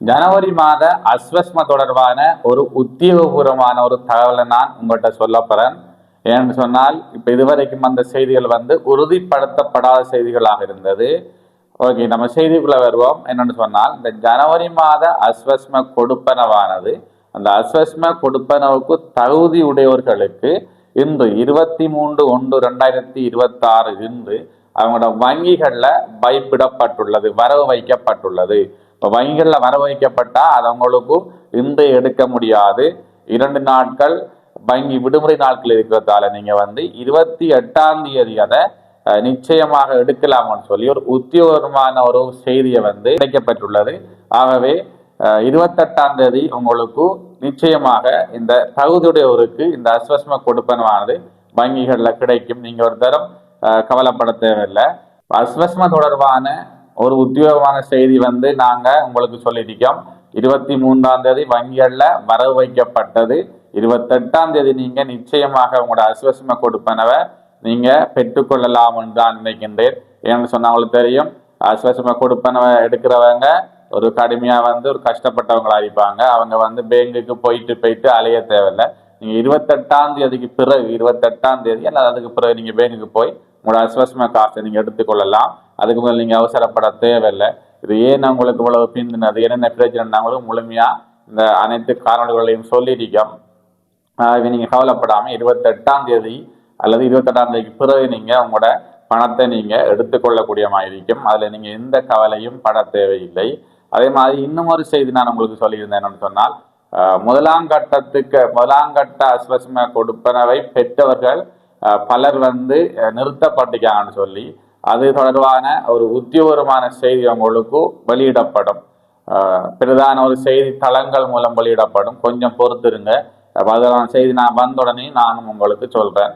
ஜனவரி மாத அஸ்வஸ்ம தொடர்பான ஒரு உத்தியோகபூர்வமான ஒரு தகவலை நான் உங்கள்கிட்ட சொல்ல போறேன். ஏன்னு சொன்னால் இப்போ இதுவரைக்கும் அந்த செய்திகள் வந்து உறுதிப்படுத்தப்படாத செய்திகளாக இருந்தது. ஓகே நம்ம செய்திக்குள்ளே வருவோம். என்னென்னு சொன்னால் இந்த ஜனவரி மாத அஸ்வஸ்ம கொடுப்பனவானது அந்த அஸ்வஸ்ம கொடுப்பனவுக்கு தகுதி உடையவர்களுக்கு இன்று இருபத்தி மூன்று ஒன்று ரெண்டாயிரத்தி இருபத்தாறு இன்று அவங்களோட வங்கிகளில் வைப்பிடப்பட்டுள்ளது வரவு வைக்கப்பட்டுள்ளது. இப்போ வங்கிகளில் வர வைக்கப்பட்டால் அது அவங்களுக்கும் இன்று எடுக்க முடியாது. இரண்டு நாட்கள் வங்கி விடுமுறை நாட்கள் இருக்கிறதால நீங்கள் வந்து இருபத்தி எட்டாம் தேதி அதை அஹ், நிச்சயமாக எடுக்கலாம்னு சொல்லி ஒரு உத்தியோகமான ஒரு செய்தியை வந்து கிடைக்கப்பட்டுள்ளது ஆகவே இருபத்தெட்டாம் தேதி உங்களுக்கு நிச்சயமாக இந்த தகுதியுடையவருக்கு இந்த அஸ்வஸ்ம கொடுப்பனமானது வங்கிகளில் கிடைக்கும். நீங்கள் ஒரு தரம் கவலைப்பட தேவையில்லை. அஸ்வஸ்ம தொடர்பான ஒரு உத்தியோகமான செய்தி வந்து நாங்கள் உங்களுக்கு சொல்லியிருக்கோம். இருபத்தி மூன்றாம் தேதி வங்கிகளில் வரவு வைக்கப்பட்டது. இருபத்தெட்டாம் தேதி நீங்கள் நிச்சயமாக உங்களோட அஸ்வஸ்ம கொடுப்பனவை நீங்கள் பெற்றுக்கொள்ளலாம் என்று நான் நினைக்கின்றேன். ஏன்னு சொன்னால் உங்களுக்கு தெரியும். அஸ்வஸ்ம கொடுப்பனவை எடுக்கிறவங்க ஒரு கடுமையாக வந்து ஒரு கஷ்டப்பட்டவங்களா இருப்பாங்க. அவங்க வந்து பேங்குக்கு போயிட்டு போயிட்டு அலைய தேவையில்லை. நீங்கள் இருபத்தெட்டாம் தேதிக்கு பிறகு இருபத்தெட்டாம் தேதி அல்லது அதுக்கு பிறகு நீங்கள் பேங்குக்கு போய் உங்களோட அஸ்வஸ்ம காசை நீங்கள் எடுத்துக்கொள்ளலாம். அதுக்கு முதல் நீங்கள் அவசரப்பட தேவையில்லை. இது ஏன் உங்களுக்கு இவ்வளவு பிந்தினது என்னென்ன பிரச்சனை? நாங்களும் முழுமையாக இந்த அனைத்து காரணங்களையும் சொல்லியிருக்கோம். ஆகவே நீங்கள் கவலைப்படாமல் இருபத்தெட்டாம் தேதி அல்லது இருபத்தெட்டாம் தேதிக்கு பிறகு நீங்கள் உங்களோட பணத்தை நீங்கள் எடுத்துக்கொள்ளக்கூடிய மாதிரி இருக்கும் அதில் நீங்கள் எந்த கவலையும் பட தேவையில்லை. அதே மாதிரி இன்னும் ஒரு செய்தி நான் உங்களுக்கு சொல்லியிருந்தேன் என்னன்னு சொன்னால் முதலாம் கட்டத்துக்கு முதலாம் கட்ட கொடுப்பனவை பெற்றவர்கள் பலர் வந்து நிறுத்தப்பட்டிருக்காங்கன்னு சொல்லி அது தொடர்பான ஒரு உத்தியோகமான செய்தி உங்களுக்கு வெளியிடப்படும். பிரதான ஒரு செய்தி தளங்கள் மூலம் வெளியிடப்படும். கொஞ்சம் பொறுத்திருங்க. அப்ப அதெல்லாம் செய்தி நான் வந்த உடனே நானும் உங்களுக்கு சொல்றேன்.